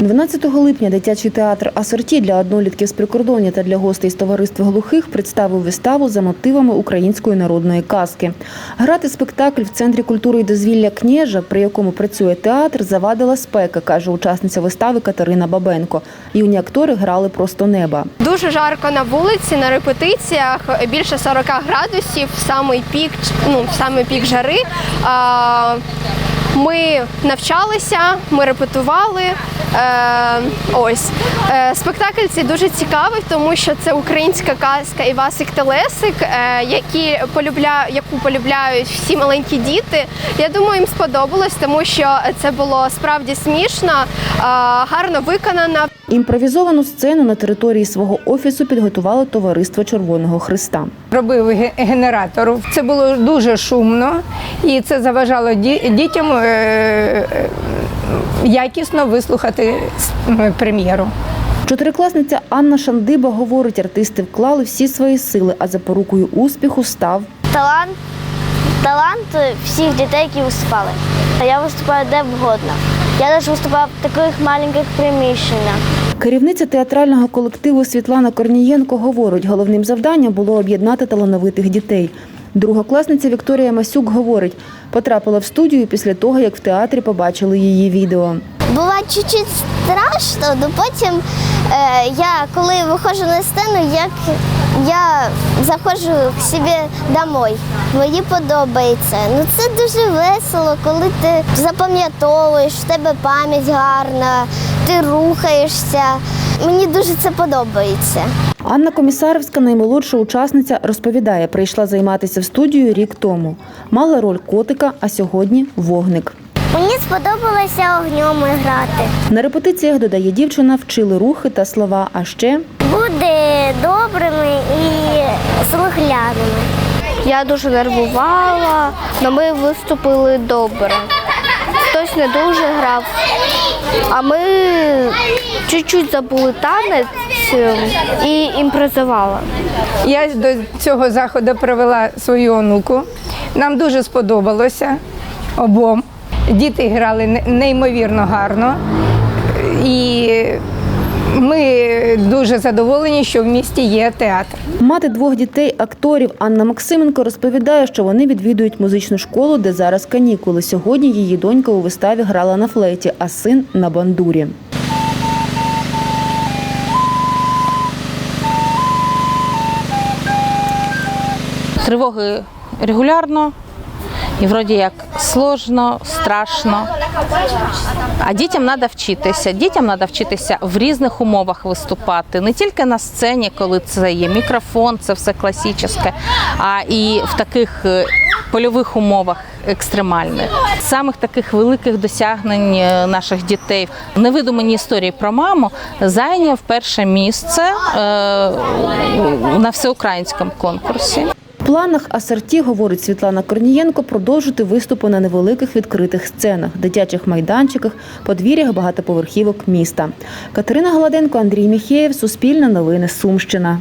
12 липня дитячий театр Асорті для однолітків з прикордоння та для гостей з товариства глухих представив виставу за мотивами української народної казки. Грати спектакль в центрі культури і дозвілля Кнєжа, при якому працює театр, завадила спека, каже учасниця вистави Катерина Бабенко. Юні актори грали просто неба. Дуже жарко на вулиці, на репетиціях більше 40 градусів, самий пік, ну, самий пік жари. Ми навчалися, ми репетували. Е, ось Е, спектакль цей дуже цікавий, тому що це українська казка Івасик Телесик, е, які полюбля... яку полюбляють всі маленькі діти. Я думаю, їм сподобалось, тому що це було справді смішно, е, гарно виконано. Імпровізовану сцену на території свого офісу підготувало товариство Червоного Христа. робив генератор. Це було дуже шумно, і це заважало дітям е, якісно вислухати прем'єру. Чотирикласниця Анна Шандиба говорить, артисти вклали всі свої сили, а запорукою успіху став талант, талант всіх дітей, які виступали. Я виступаю де вгодно. Я навіть виступаю в таких маленьких приміщеннях. Керівниця театрального колективу Світлана Корнієнко говорить, головним завданням було об'єднати талановитих дітей. Другокласниця Вікторія Масюк говорить, потрапила в студію після того, як в театрі побачили її відео. Буває чуть-чуть страшно, але потім е, я коли виходжу на сцену, як я заходжу к собі домой. Мені подобається. Ну це дуже весело, коли ти запам'ятовуєш, в тебе пам'ять гарна, ти рухаєшся. Мені дуже це подобається. Анна Комісарівська, наймолодша учасниця, розповідає, прийшла займатися в студію рік тому. Мала роль котика, а сьогодні вогник. Мені сподобалося огнем грати. На репетиціях, додає дівчина, вчили рухи та слова, а ще Буде добрими і слухляними. Я дуже нервувала, але ми виступили добре. Хтось не дуже грав, а ми чуть-чуть забули танець е, і імпровізували. Я до цього заходу привела свою онуку. Нам дуже сподобалося обом. Діти грали неймовірно гарно. І ми дуже задоволені, що в місті є театр. Мати двох дітей, акторів Анна Максименко розповідає, що вони відвідують музичну школу, де зараз канікули. Сьогодні її донька у виставі грала на флейті, а син на бандурі. Тривоги регулярно і вроді як сложно, страшно. А дітям треба вчитися. Дітям треба вчитися в різних умовах виступати, не тільки на сцені, коли це є мікрофон, це все класичне, а і в таких е, польових умовах екстремальних. Самих таких великих досягнень е, наших дітей в невидуманій історії про маму зайняв перше місце е, на всеукраїнському конкурсі. В планах асорті, говорить Світлана Корнієнко, продовжити виступи на невеликих відкритих сценах, дитячих майданчиках, подвір'ях багатоповерхівок міста. Катерина Гладенко, Андрій Міхеєв, Суспільне новини, Сумщина.